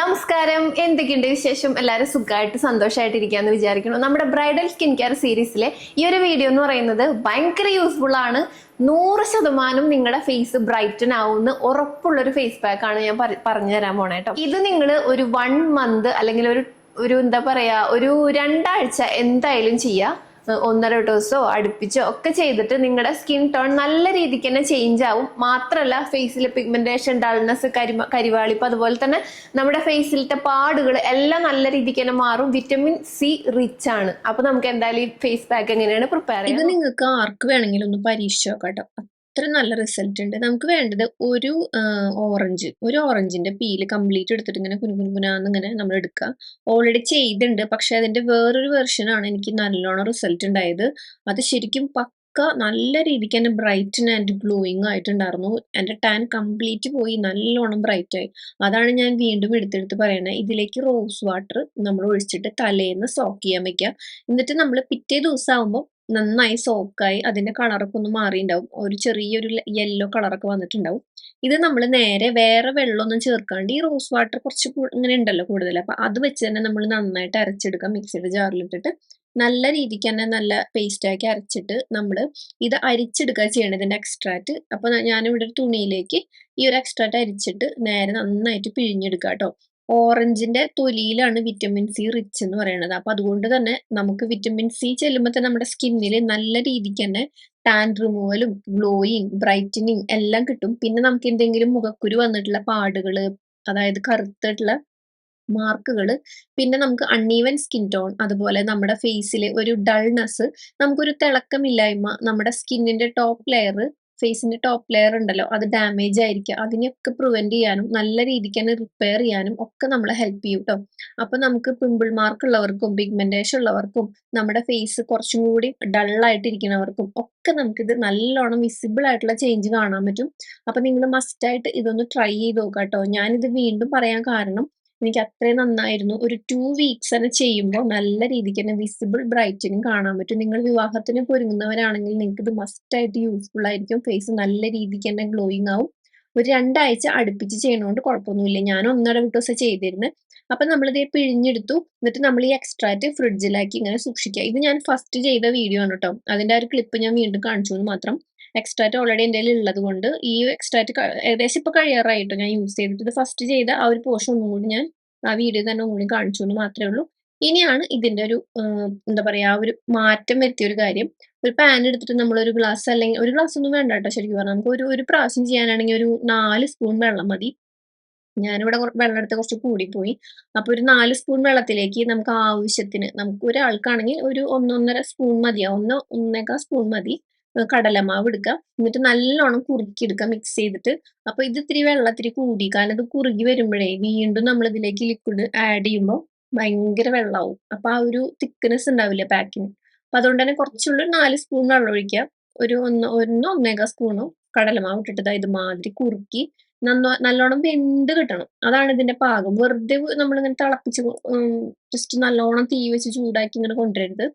നമസ്കാരം. എന്തൊക്കെയുണ്ട് വിശേഷം? എല്ലാവരും സുഖമായിട്ട് സന്തോഷമായിട്ടിരിക്കാന്ന് വിചാരിക്കുന്നു. നമ്മുടെ ബ്രൈഡൽ സ്കിൻ കെയർ സീരീസിലെ ഈ ഒരു വീഡിയോ എന്ന് പറയുന്നത് ഭയങ്കര യൂസ്ഫുൾ ആണ്. നൂറ് ശതമാനം നിങ്ങളുടെ ഫേസ് ബ്രൈറ്റൻ ആവുന്ന ഉറപ്പുള്ള ഒരു ഫേസ് പാക്ക് ആണ് ഞാൻ പറഞ്ഞു തരാൻ പോണേ കേട്ടോ. ഇത് നിങ്ങൾ ഒരു വൺ മന്ത് അല്ലെങ്കിൽ ഒരു ഒരു എന്താ പറയാ ഒരു രണ്ടാഴ്ച എന്തായാലും ചെയ്യുക ഒന്നര ഡോസോ അടുപ്പിച്ചോ ഒക്കെ ചെയ്തിട്ട് നിങ്ങളുടെ സ്കിൻ ടോൺ നല്ല രീതിക്ക് തന്നെ ചേഞ്ച് ആവും. മാത്രമല്ല ഫേസിലെ പിഗ്മെന്റേഷൻ ഡൾനെസ് കരിമ കരിവാളിപ്പ് അതുപോലെ തന്നെ നമ്മുടെ ഫേസിലത്തെ പാടുകൾ എല്ലാം നല്ല രീതിക്ക് തന്നെ മാറും. വിറ്റമിൻ സി റിച്ച് ആണ്. അപ്പൊ നമുക്ക് എന്തായാലും ഈ ഫേസ് പാക്ക് എങ്ങനെയാണ് പ്രിപ്പയർ ചെയ്യുന്നത് നിങ്ങൾക്ക് ആർക്ക് വേണമെങ്കിലും ഒന്ന് പരീക്ഷിച്ച് നോക്കാം കേട്ടോ. അത്ര നല്ല റിസൾട്ട് ഉണ്ട്. നമുക്ക് വേണ്ടത് ഒരു ഓറഞ്ച് ഒരു ഓറഞ്ചിന്റെ പീൽ കംപ്ലീറ്റ് എടുത്തിട്ട് ഇങ്ങനെ കുനുകുനുകുനാന്ന് ഇങ്ങനെ നമ്മൾ എടുക്കുക. ഓൾറെഡി ചെയ്തിട്ടുണ്ട്. പക്ഷെ അതിന്റെ വേറൊരു വെർഷനാണ് എനിക്ക് നല്ലോണം റിസൾട്ട് ഉണ്ടായത്. അത് ശരിക്കും പക്ക നല്ല രീതിക്ക് തന്നെ ബ്രൈറ്റൻ ആൻഡ് ഗ്ലോയിങ് ആയിട്ടുണ്ടായിരുന്നു. എന്റെ ടാൻ കംപ്ലീറ്റ് പോയി. നല്ലോണം ബ്രൈറ്റ് ആയി. അതാണ് ഞാൻ വീണ്ടും എടുത്തെടുത്ത് പറയണത് ഇതിലേക്ക് റോസ് വാട്ടർ നമ്മൾ ഒഴിച്ചിട്ട് തലേന്ന് സോക്ക് ചെയ്യാൻ വെക്കുക. എന്നിട്ട് നമ്മൾ പിറ്റേ ദിവസം ആകുമ്പോൾ നന്നായി സോക്കായി അതിന്റെ കളറൊക്കെ ഒന്ന് മാറിയിണ്ടാവും ഒരു ചെറിയൊരു യെല്ലോ കളറൊക്കെ വന്നിട്ടുണ്ടാവും. ഇത് നമ്മൾ നേരെ വേറെ വെള്ളമൊന്നും ചേർക്കാണ്ട് ഈ റോസ് വാട്ടർ കുറച്ച് ഇങ്ങനെ ഉണ്ടല്ലോ കൂടുതൽ അപ്പൊ അത് വെച്ച് തന്നെ നമ്മൾ നന്നായിട്ട് അരച്ചെടുക്കുക. മിക്സിയുടെ ജാറിലിട്ടിട്ട് നല്ല രീതിക്ക് തന്നെ നല്ല പേസ്റ്റാക്കി അരച്ചിട്ട് നമ്മൾ ഇത് അരിച്ചെടുക്കുക ചെയ്യണം ഇതിന്റെ എക്സ്ട്രാറ്റ് അപ്പോൾ ഞാനിവിടെ ഒരു തുണിയിലേക്ക് ഈ ഒരു എക്സ്ട്രാറ്റ് അരിച്ചിട്ട് നേരെ നന്നായിട്ട് പിഴിഞ്ഞെടുക്കുക കേട്ടോ. ഓറഞ്ചിന്റെ തൊലിയിലാണ് വിറ്റമിൻ സി റിച്ച് എന്ന് പറയുന്നത് അപ്പൊ അതുകൊണ്ട് തന്നെ നമുക്ക് വിറ്റമിൻ സി ചെല്ലുമ്പോൾ തന്നെ നമ്മുടെ സ്കിന്നിൽ നല്ല രീതിക്ക് തന്നെ ടാൻ റിമൂവലും ഗ്ലോയിങ് ബ്രൈറ്റനിങ് എല്ലാം കിട്ടും. പിന്നെ നമുക്ക് എന്തെങ്കിലും മുഖക്കുരു വന്നിട്ടുള്ള പാടുകൾ അതായത് കറുത്തിട്ടുള്ള മാർക്കുകൾ പിന്നെ നമുക്ക് അൺഈവൻ സ്കിൻ ടോൺ അതുപോലെ നമ്മുടെ ഫേസിലെ ഒരു ഡൾനെസ് നമുക്കൊരു തിളക്കമില്ലായ്മ നമ്മുടെ സ്കിന്നിന്റെ ടോപ്പ് ലെയർ ഫേസിന്റെ ടോപ്പ് ലെയർ ഉണ്ടല്ലോ അത് ഡാമേജ് ആയിരിക്കുക അതിനെയൊക്കെ പ്രിവെന്റ് ചെയ്യാനും നല്ല രീതിക്ക് തന്നെ റിപ്പയർ ചെയ്യാനും ഒക്കെ നമ്മളെ ഹെൽപ്പ് ചെയ്യും കേട്ടോ അപ്പൊ നമുക്ക് പിമ്പിൾ മാർക്ക് ഉള്ളവർക്കും പിഗ്മെന്റേഷൻ ഉള്ളവർക്കും നമ്മുടെ ഫേസ് കുറച്ചും കൂടി ഡൾ ആയിട്ടിരിക്കുന്നവർക്കും ഒക്കെ ഇത് നല്ലോണം വിസിബിൾ ആയിട്ടുള്ള ചേഞ്ച് കാണാൻ പറ്റും. അപ്പൊ നിങ്ങൾ മസ്റ്റ് ആയിട്ട് ഇതൊന്ന് ട്രൈ ചെയ്ത് നോക്കാം കേട്ടോ ഞാനിത് വീണ്ടും പറയാൻ കാരണം എനിക്ക് അത്രയും നന്നായിരുന്നു. ഒരു ടു വീക്സ് തന്നെ ചെയ്യുമ്പോൾ നല്ല രീതിക്ക് തന്നെ വിസിബിൾ ബ്രൈറ്റിനും കാണാൻ പറ്റും. നിങ്ങൾ വിവാഹത്തിന് ഒരുങ്ങുന്നവരാണെങ്കിൽ നിങ്ങൾക്ക് ഇത് മസ്റ്റ് ആയിട്ട് യൂസ്ഫുൾ ആയിരിക്കും. ഫേസ് നല്ല രീതിക്ക് തന്നെ ഗ്ലോയിങ് ആവും. ഒരു രണ്ടാഴ്ച അടുപ്പിച്ച് ചെയ്യണോണ്ട് കുഴപ്പമൊന്നുമില്ല. ഞാൻ ഒന്നര ദിവസം ചെയ്തിരുന്നത് അപ്പൊ നമ്മളിത് പിഴിഞ്ഞെടുത്തു. എന്നിട്ട് നമ്മൾ ഈ എക്സ്ട്രാറ്റ് ഫ്രിഡ്ജിലാക്കി ഇങ്ങനെ സൂക്ഷിക്കുക. ഇത് ഞാൻ ഫസ്റ്റ് ചെയ്ത വീഡിയോ ആണ് കേട്ടോ. അതിന്റെ ആ ഒരു ക്ലിപ്പ് ഞാൻ വീണ്ടും കാണിച്ചു എന്ന് മാത്രം. എക്സ്ട്രാക്റ്റ് ഓൾറെഡി എന്റെ ഉള്ളത് കൊണ്ട് ഈ എക്സ്ട്രാക്റ്റ് ഏകദേശം ഇപ്പൊ കഴിയാറായിട്ടോ ഞാൻ യൂസ് ചെയ്തിട്ട്. ഇത് ഫസ്റ്റ് ചെയ്ത ആ ഒരു പോർഷൻ ഒന്നും കൂടി ഞാൻ ആ വീഡിയോ തന്നെ ഒന്നുകൂടി കാണിച്ചു മാത്രമേ ഉള്ളൂ. ഇനിയാണ് ഇതിന്റെ ഒരു എന്താ പറയാ ആ ഒരു മാറ്റം വരുത്തിയ ഒരു കാര്യം. ഒരു പാൻ എടുത്തിട്ട് നമ്മൾ ഒരു ഗ്ലാസ് അല്ലെങ്കിൽ ഒരു ഗ്ലാസ് ഒന്നും വേണ്ട കേട്ടോ ശരിക്കും പറഞ്ഞാൽ നമുക്ക് ഒരു ഒരു പ്രാവശ്യം ചെയ്യാനാണെങ്കിൽ ഒരു നാല് സ്പൂൺ വെള്ളം മതി. ഞാനിവിടെ വെള്ളം എടുത്ത് കുറച്ച് കൂടിപ്പോയി. അപ്പൊ ഒരു നാല് സ്പൂൺ വെള്ളത്തിലേക്ക് നമുക്ക് ആവശ്യത്തിന് നമുക്ക് ഒരാൾക്കാണെങ്കിൽ ഒരു ഒന്നൊന്നര സ്പൂൺ മതിയാവും ഒന്ന് ഒന്നേക്കാൾ സ്പൂൺ മതി. കടലമാവ് എടുക്കുക എന്നിട്ട് നല്ലോണം കുറുക്കി മിക്സ് ചെയ്തിട്ട്. അപ്പൊ ഇത് ഇത്തിരി വെള്ളത്തിരി കൂടി. കാരണം ഇത് കുറുകി വരുമ്പോഴേ വീണ്ടും നമ്മൾ ഇതിലേക്ക് ലിക്വിഡ് ആഡ് ചെയ്യുമ്പോൾ ഭയങ്കര വെള്ളമാവും അപ്പൊ ആ ഒരു തിക്നെസ് ഉണ്ടാവില്ല പാക്കിന് അപ്പൊ അതുകൊണ്ട് തന്നെ കുറച്ചുള്ള നാല് സ്പൂൺ വെള്ളം ഒഴിക്കുക. ഒരു ഒന്ന് ഒന്നോ ഒന്നേകാൽ സ്പൂണോ കടലമാവ് ഇട്ടിട്ട് ഇതുമാതിരി കുറുക്കി നന്നോ നല്ലോണം വെന്ത് കിട്ടണം. അതാണ് ഇതിന്റെ പാകം. വെറുതെ നമ്മളിങ്ങനെ തിളപ്പിച്ച് ജസ്റ്റ് നല്ലോണം തീ വെച്ച് ചൂടാക്കി ഇങ്ങനെ കൊണ്ടുവരരുത്.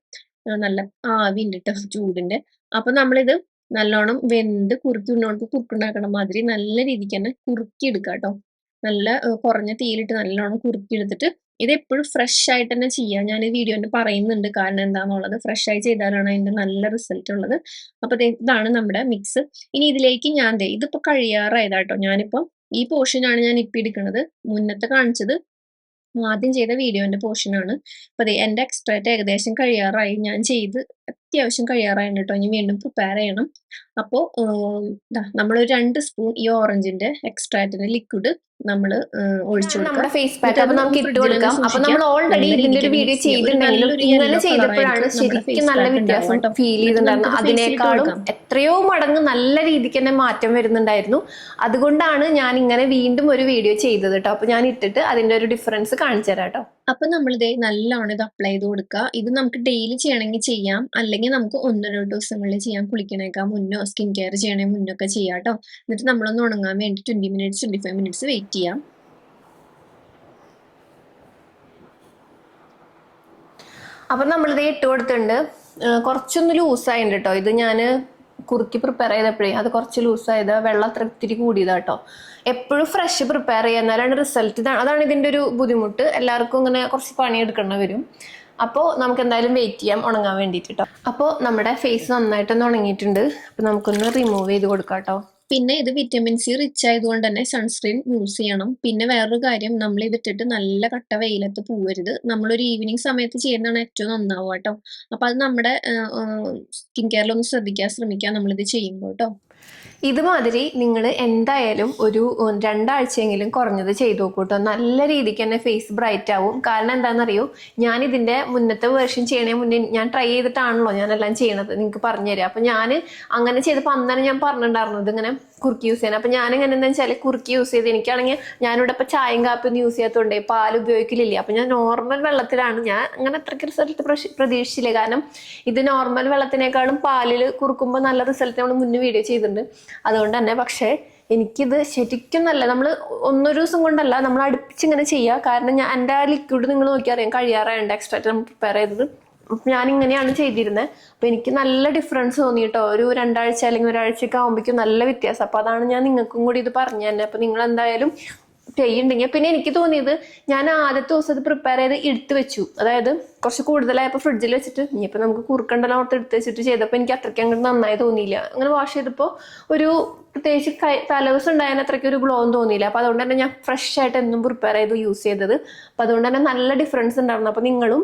നല്ല ആവി ഉണ്ട് ട്ടോ ചൂടിന്റെ അപ്പൊ നമ്മളിത് നല്ലോണം വെന്ത് കുറുക്കി ഉണ്ണോണ്ട് കുറുക്കുണ്ടാക്കണ മാതിരി നല്ല രീതിക്ക് തന്നെ കുറുക്കി എടുക്കുക കേട്ടോ നല്ല കുറഞ്ഞ തീയിലിട്ട് നല്ലോണം കുറുക്കി എടുത്തിട്ട് ഇത് എപ്പോഴും ഫ്രഷ് ആയിട്ട് തന്നെ ചെയ്യാം. ഞാൻ ഈ വീഡിയോയിൽ പറയുന്നുണ്ട് കാരണം എന്താണെന്നുള്ളത് ഫ്രഷ് ആയി ചെയ്താലാണ് അതിന്റെ നല്ല റിസൾട്ട് ഉള്ളത്. അപ്പൊ ഇതാണ് നമ്മുടെ മിക്സ് ഇനി ഇതിലേക്ക് ഞാൻ ഇതിപ്പോ കഴിയാറായതാട്ടോ ഞാനിപ്പോ ഈ പോർഷനാണ് ഞാൻ ഇപ്പൊ എടുക്കുന്നത് മുന്നത്തെ കാണിച്ചത് ആദ്യം ചെയ്ത വീഡിയോന്റെ പോർഷനാണ് അപ്പോൾ അപ്പൊ ദേ എന്റെ എക്സ്ട്രാക്റ്റ് ഏകദേശം കഴിയാറായി. ഞാൻ ചെയ്ത് അത്യാവശ്യം കഴിയാറായി കേട്ടോ ഇനി വീണ്ടും പ്രിപ്പയർ ചെയ്യണം. അപ്പോൾ നമ്മളൊരു രണ്ട് സ്പൂൺ ഈ ഓറഞ്ചിന്റെ എക്സ്ട്രാക്റ്റിന്റെ ലിക്വിഡ് നമ്മൾ ഒഴിച്ചു ഫേസ് പാക്ക് അപ്പോൾ നമുക്ക് ഇട്ട് ഫ്രിഡ്ജിൽ കൊടുക്കാം അപ്പൊ നമ്മൾ ഓൾറെഡി ഇതിന്റെ ഒരു വീഡിയോ ചെയ്തിട്ടുണ്ടെങ്കിലും ഇങ്ങനെ ചെയ്തപ്പോഴാണ് ശരിക്കും നല്ല വ്യത്യാസം ഫീൽ ചെയ്തിട്ടുണ്ടായിരുന്നു അതിനേക്കാളും എത്രയോ മടങ്ങ് നല്ല രീതിക്ക് തന്നെ മാറ്റം വരുന്നുണ്ടായിരുന്നു. അതുകൊണ്ടാണ് ഞാൻ ഇങ്ങനെ വീണ്ടും ഒരു വീഡിയോ ചെയ്തത് കേട്ടോ അപ്പൊ ഞാൻ ഇട്ടിട്ട് അതിന്റെ ഒരു ഡിഫറൻസ് കാണിച്ചു തരാം കേട്ടോ അപ്പൊ നമ്മളിത് നല്ലോണം ഇത് അപ്ലൈ ചെയ്ത് കൊടുക്കുക ഇത് നമുക്ക് ഡെയിലി ചെയ്യണമെങ്കിൽ ചെയ്യാം. അല്ലെങ്കിൽ നമുക്ക് ഒന്ന് രണ്ട് ദിവസങ്ങളിൽ ചെയ്യാം കുളിക്കണേക്കാൾ മുന്നോ സ്കിൻ കെയർ ചെയ്യണേ മുന്നോ ഒക്കെ ചെയ്യാം കേട്ടോ എന്നിട്ട് നമ്മളൊന്ന് ഉണങ്ങാൻ വേണ്ടി twenty minutes twenty five minutes wait ചെയ്യാം. അപ്പൊ നമ്മളിത് ഇട്ട് കൊടുത്തിട്ടുണ്ട്. കുറച്ചൊന്ന് കുറച്ചൊന്ന് ലൂസായിട്ടുണ്ട് കേട്ടോ ഇത് ഞാൻ കുറുക്കി പ്രിപ്പയർ ചെയ്തപ്പോഴേ അത് കുറച്ച് ലൂസായത് വെള്ളം അത്ര ഇത്തിരി കൂടിയതാ കേട്ടോ എപ്പോഴും ഫ്രഷ് പ്രിപ്പയർ ചെയ്യുക റിസൾട്ട് ഇതാണ്. അതാണ് ഇതിന്റെ ഒരു ബുദ്ധിമുട്ട്. എല്ലാവർക്കും ഇങ്ങനെ കുറച്ച് പണിയെടുക്കേണ്ടി വരും. അപ്പോൾ നമുക്ക് എന്തായാലും വെയിറ്റ് ചെയ്യാം ഉണങ്ങാൻ വേണ്ടിയിട്ട് കേട്ടോ അപ്പോൾ നമ്മുടെ ഫേസ് നന്നായിട്ടൊന്ന് ഉണങ്ങിയിട്ടുണ്ട്. അപ്പോൾ നമുക്കൊന്ന് റിമൂവ് ചെയ്ത് കൊടുക്കാം കേട്ടോ പിന്നെ ഇത് വിറ്റമിൻ സി റിച്ച് ആയതുകൊണ്ട് തന്നെ സൺസ്ക്രീൻ യൂസ് ചെയ്യണം. പിന്നെ വേറൊരു കാര്യം നമ്മൾ ഇതിട്ടിട്ട് നല്ല കട്ട വെയിലത്ത് പോവരുത്. നമ്മളൊരു ഈവനിങ് സമയത്ത് ചെയ്യുന്നതാണ് ഏറ്റവും നന്നാവുക കേട്ടോ. അപ്പൊ അത് നമ്മുടെ സ്കിൻ കെയറിലൊന്ന് ശ്രദ്ധിക്കാൻ ശ്രമിക്കാം നമ്മളിത് ചെയ്യുമ്പോൾ കേട്ടോ. ഇതുമാതിരി നിങ്ങൾ എന്തായാലും ഒരു രണ്ടാഴ്ചയെങ്കിലും കുറഞ്ഞത് ചെയ്തു നോക്കൂ കേട്ടോ നല്ല രീതിക്ക് തന്നെ ഫേസ് ബ്രൈറ്റ് ആവും. കാരണം എന്താണെന്നറിയോ? ഞാൻ ഇതിന്റെ മുന്നത്തെ വേർഷൻ ചെയ്യണേ മുന്നേ ഞാൻ ട്രൈ ചെയ്തിട്ടാണല്ലോ ഞാനെല്ലാം ചെയ്യണത്. നിങ്ങൾക്ക് പറഞ്ഞുതരാം. അപ്പൊ ഞാൻ അങ്ങനെ ചെയ്തപ്പോൾ അന്നേരം ഞാൻ പറഞ്ഞിട്ടുണ്ടായിരുന്നു. ഇതിങ്ങനെ കുറുക്കി യൂസ് ചെയ്യുന്നത് അപ്പൊ ഞാൻ എങ്ങനെ എന്താ വെച്ചാൽ കുറുക്കി യൂസ് ചെയ്ത് എനിക്കാണെങ്കിൽ ഞാനിവിടെ ഇപ്പൊ ചായയും കാപ്പിയൊന്നും യൂസ് ചെയ്യാത്തതുകൊണ്ട് പാൽ ഉപയോഗിക്കലില്ല. അപ്പൊ ഞാൻ നോർമൽ വെള്ളത്തിലാണ്. ഞാൻ അങ്ങനെ അത്രയ്ക്ക് റിസൾട്ട് പ്രതീക്ഷിച്ചില്ല. കാരണം ഇത് നോർമൽ വെള്ളത്തിനേക്കാളും പാലിൽ കുറുക്കുമ്പോൾ നല്ല റിസൾട്ട് നമ്മൾ മുന്നേ വീഡിയോ ചെയ്തിട്ടുണ്ട്. അതുകൊണ്ട് തന്നെ പക്ഷേ എനിക്കിത് ശരിക്കും നല്ല നമ്മൾ ഒന്നൊരു ദിവസം കൊണ്ടല്ല നമ്മൾ അടുപ്പിച്ച് ഇങ്ങനെ ചെയ്യുക കാരണം ഞാൻ എന്റെ ആ ലിക്വിഡ് നിങ്ങൾ നോക്കിയാൽ അറിയാം കഴിയാറായുണ്ട് ആയിട്ട് നമ്മൾ പ്രിപ്പയർ ചെയ്തത്. ഇങ്ങനെയാണ് ചെയ്തിരുന്നത് അപ്പോൾ എനിക്ക് നല്ല ഡിഫറൻസ് തോന്നി കേട്ടോ ഒരു രണ്ടാഴ്ച അല്ലെങ്കിൽ ഒരാഴ്ചയൊക്കെ ആകുമ്പോഴേക്കും നല്ല വ്യത്യാസം. അപ്പോൾ അതാണ് ഞാൻ നിങ്ങൾക്കും കൂടി ഇത് പറഞ്ഞു തന്നെ അപ്പോൾ നിങ്ങൾ എന്തായാലും ചെയ്യുന്നുണ്ടെങ്കിൽ പിന്നെ എനിക്ക് തോന്നിയത് ഞാൻ ആദ്യത്തെ ദിവസം അത് പ്രിപ്പയർ ചെയ്ത് എടുത്തു വെച്ചു. അതായത് കുറച്ച് കൂടുതലായപ്പോൾ ഫ്രിഡ്ജിൽ വെച്ചിട്ട് ഇനിയിപ്പോൾ നമുക്ക് കുറുക്കണ്ടല്ലോ ഓർത്ത് എടുത്ത് വെച്ചിട്ട് ചെയ്തപ്പോൾ എനിക്ക് അത്രയ്ക്ക് അങ്ങോട്ട് നന്നായി തോന്നിയില്ല. അങ്ങനെ വാഷ് ചെയ്തപ്പോൾ ഒരു പ്രത്യേകിച്ച് കൈ തലേദിവസം ഉണ്ടായാൽ അത്രയ്ക്ക് ഒരു ഒന്നും തോന്നിയില്ല. അപ്പോൾ അതുകൊണ്ട് തന്നെ ഞാൻ ഫ്രഷ് ആയിട്ട് എന്നും പ്രിപ്പയർ ചെയ്ത് യൂസ് ചെയ്തത്. അപ്പോൾ അതുകൊണ്ട് തന്നെ നല്ല ഡിഫറൻസ് ഉണ്ടായിരുന്നു. അപ്പോൾ നിങ്ങളും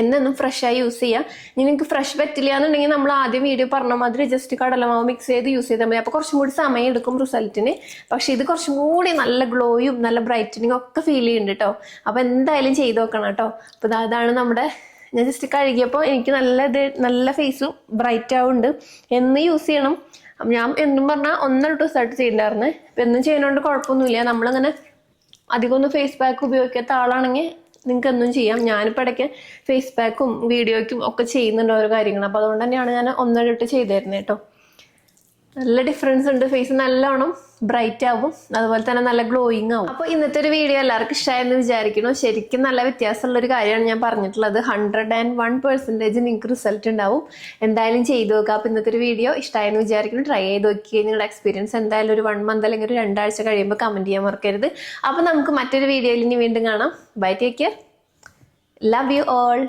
എന്നെന്നും ഫ്രഷായി യൂസ് ചെയ്യാം. ഇനി നിങ്ങൾക്ക് ഫ്രഷ് പറ്റില്ല എന്നുണ്ടെങ്കിൽ നമ്മൾ ആദ്യം വീഡിയോ പറഞ്ഞ മാതിരി ജസ്റ്റ് കടലമാവ് മിക്സ് ചെയ്ത് യൂസ് ചെയ്താൽ മതി. അപ്പോൾ കുറച്ചും കൂടി സമയം എടുക്കും റിസൾട്ടിന് പക്ഷെ ഇത് കുറച്ചും കൂടി നല്ല ഗ്ലോയും നല്ല ബ്രൈറ്റനിങ്ങും ഒക്കെ ഫീൽ ചെയ്യുന്നുണ്ട് കേട്ടോ അപ്പോൾ എന്തായാലും ചെയ്ത് നോക്കണം കേട്ടോ അപ്പോൾ അതാണ് നമ്മുടെ ഞാൻ ജസ്റ്റ് കഴുകിയപ്പോൾ എനിക്ക് നല്ല ഇത് നല്ല ഫേസും ബ്രൈറ്റ് ആവുന്നുണ്ട് എന്ന് യൂസ് ചെയ്യണം. ഞാൻ എന്നും പറഞ്ഞാൽ ഒന്നര ദിവസമായിട്ട് ചെയ്തിട്ടുണ്ടായിരുന്നേ ഇപ്പം എന്നും ചെയ്യുന്നതുകൊണ്ട് കുഴപ്പമൊന്നുമില്ല. നമ്മളിങ്ങനെ അധികം ഒന്നും ഫേസ് പാക്ക് ഉപയോഗിക്കാത്ത ആളാണെങ്കിൽ നിങ്ങൾക്ക് എന്തും ചെയ്യാം. ഞാനിപ്പോൾ ഇടയ്ക്ക് ഫേസ് പാക്കും വീഡിയോയ്ക്കും ഒക്കെ ചെയ്യുന്നുണ്ട് ഓരോ കാര്യങ്ങൾ അപ്പോൾ അതുകൊണ്ട് തന്നെയാണ് ഞാൻ ഒന്നരട്ട് തരുന്നത് കേട്ടോ. നല്ല ഡിഫറൻസ് ഉണ്ട്. ഫേസ് നല്ലോണം ബ്രൈറ്റ് ആവും. അതുപോലെ തന്നെ നല്ല ഗ്ലോയിങ് ആവും. അപ്പോൾ ഇന്നത്തെ ഒരു വീഡിയോ എല്ലാവർക്കും ഇഷ്ടമായെന്ന് വിചാരിക്കുന്നു. ശരിക്കും നല്ല വ്യത്യാസമുള്ള ഒരു കാര്യമാണ് ഞാൻ പറഞ്ഞിട്ടുള്ളത്. ഹൺഡ്രഡ് ആൻഡ് വൺ പെർസെന്റേജ് നിങ്ങൾക്ക് റിസൾട്ട് ഉണ്ടാവും. എന്തായാലും ചെയ്തു നോക്കുക അപ്പോൾ ഇന്നത്തെ ഒരു വീഡിയോ ഇഷ്ടമായെന്ന് വിചാരിക്കുന്നു. ട്രൈ ചെയ്ത് നോക്കി നിങ്ങളുടെ എക്സ്പീരിയൻസ് എന്തായാലും ഒരു വൺ മന്ത് അല്ലെങ്കിൽ ഒരു രണ്ടാഴ്ച കഴിയുമ്പോൾ കമന്റ് ചെയ്യാൻ മറക്കരുത്. അപ്പോൾ നമുക്ക് മറ്റൊരു വീഡിയോയിൽ ഇനി വീണ്ടും കാണാം. Bye take care love you all